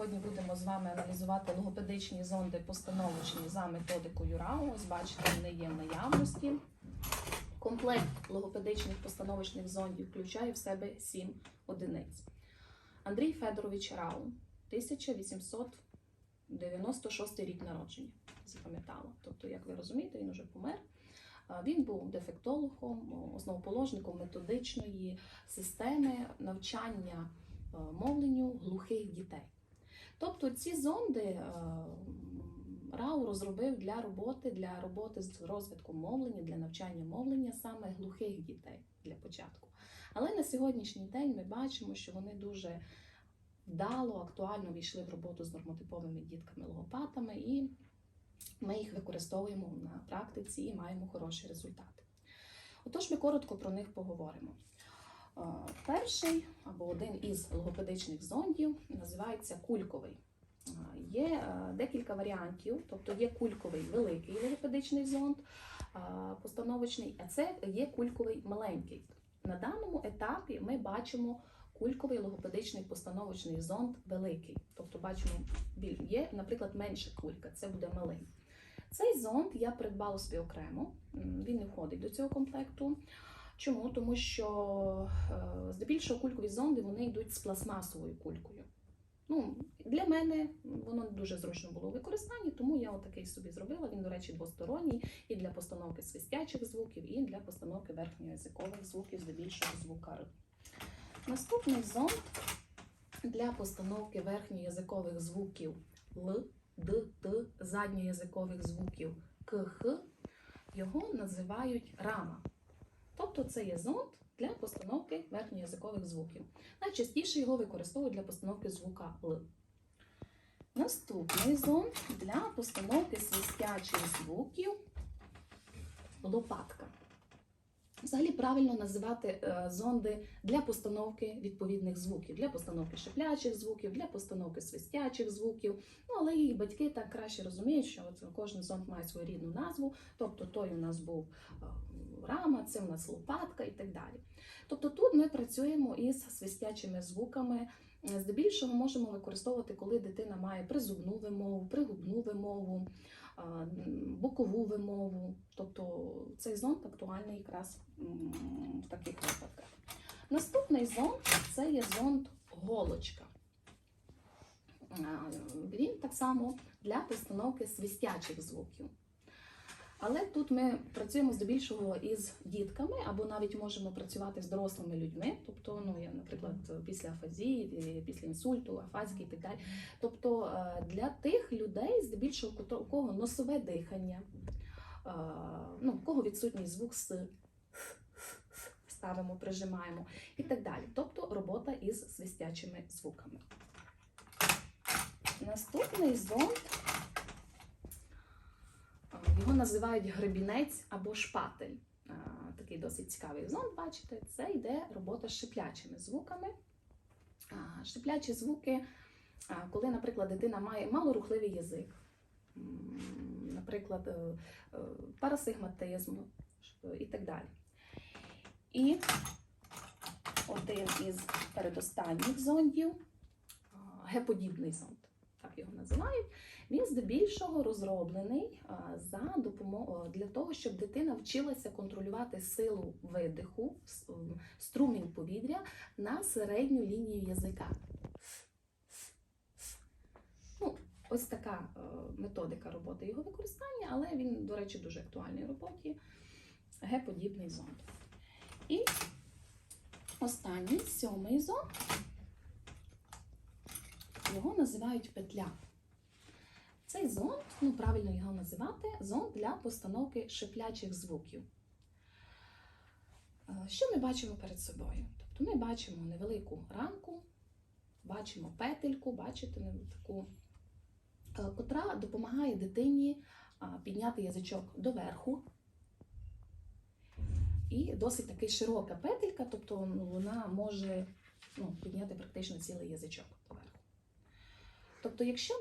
сьогодні будемо з вами аналізувати логопедичні зонди постановочні за методикою РАУ. Ось бачите, вони є в наявності. Комплект логопедичних постановочних зондів включає в себе 7 одиниць. Андрій Федорович Рау, 1896 рік народження. Запам'ятала. Тобто, як ви розумієте, він уже помер. Він був дефектологом, основоположником методичної системи навчання мовленню глухих дітей. Тобто ці зонди е, РАУ розробив для роботи, для роботи з розвитком мовлення, для навчання мовлення саме глухих дітей для початку. Але на сьогоднішній день ми бачимо, що вони дуже вдало, актуально війшли в роботу з нормотиповими дітками-логопатами, і ми їх використовуємо на практиці і маємо хороші результати. Отож, ми коротко про них поговоримо. Е, Перший або один із логопедичних зондів називається кульковий. Е, Є е, декілька варіантів, тобто є кульковий великий логопедичний зонд, постановочний, а це є кульковий маленький. На даному етапі ми бачимо кульковий логопедичний постановочний зонд великий. Тобто бачимо, є, наприклад, менша кулька, це буде малий. Цей зонд я придбала собі окремо, він не входить до цього комплекту. Чому? Тому що е, здебільшого кулькові зонди вони йдуть з пластмасовою кулькою. Ну, для мене воно дуже зручно було у використанні, тому я отакий собі зробила. Він, до речі, двосторонній і для постановки свистячих звуків, і для постановки верхньоязикових звуків, здебільшого звука Р. Наступний зонд для постановки верхньоязикових звуків Л, Д, Т, задньоязикових звуків К, Х, його називають рама. Тобто це є зонд для постановки верхньоязикових звуків. Найчастіше його використовують для постановки звука Л. Наступний зонд для постановки свистячих звуків лопатка. Взагалі правильно називати е, зонди для постановки відповідних звуків, для постановки шиплячих звуків, для постановки свистячих звуків. Ну, але і батьки так краще розуміють, що кожен зонд має свою рідну назву. Тобто той у нас був е, рама, це у нас лопатка і так далі. Тобто тут ми працюємо із свистячими звуками. Е, Здебільшого можемо використовувати, коли дитина має призубну вимову, пригубну вимову, бокову вимову. Тобто цей зонд актуальний якраз в таких випадках. Наступний зонд це є зонд голочка. Він так само для постановки свистячих звуків. Але тут ми працюємо здебільшого із дітками, або навіть можемо працювати з дорослими людьми, тобто, ну я, наприклад, після афазії, після інсульту, афазії і так далі. Тобто е, для тих людей, здебільшого, у кого носове дихання, е, ну, у кого відсутній звук с, ставимо, прижимаємо і так далі. Тобто робота із свистячими звуками. Наступний зонд називають гребінець або шпатель. Такий досить цікавий зонд, бачите, це йде робота з шиплячими звуками. Шиплячі звуки, коли, наприклад, дитина має малорухливий язик, наприклад, е, е, парасигматизм і так далі. І один із передостанніх зондів, геподібний зонд, так його називають. Він здебільшого розроблений за допомогою для того, щоб дитина вчилася контролювати силу видиху, струмінь повітря на середню лінію язика. Ну, ось така е, методика роботи його використання, але він, до речі, дуже актуальний в роботі. Г-подібний зонд. І останній сьомий зонд. Його називають петля. Цей зонд, ну правильно його називати, зонд для постановки шиплячих звуків. Е, Що ми бачимо перед собою? Тобто ми бачимо невелику рамку, бачимо петельку, бачите, таку, е, котра допомагає дитині підняти язичок доверху. І досить таки широка петелька, тобто ну, вона може ну, підняти практично цілий язичок. Тобто, якщо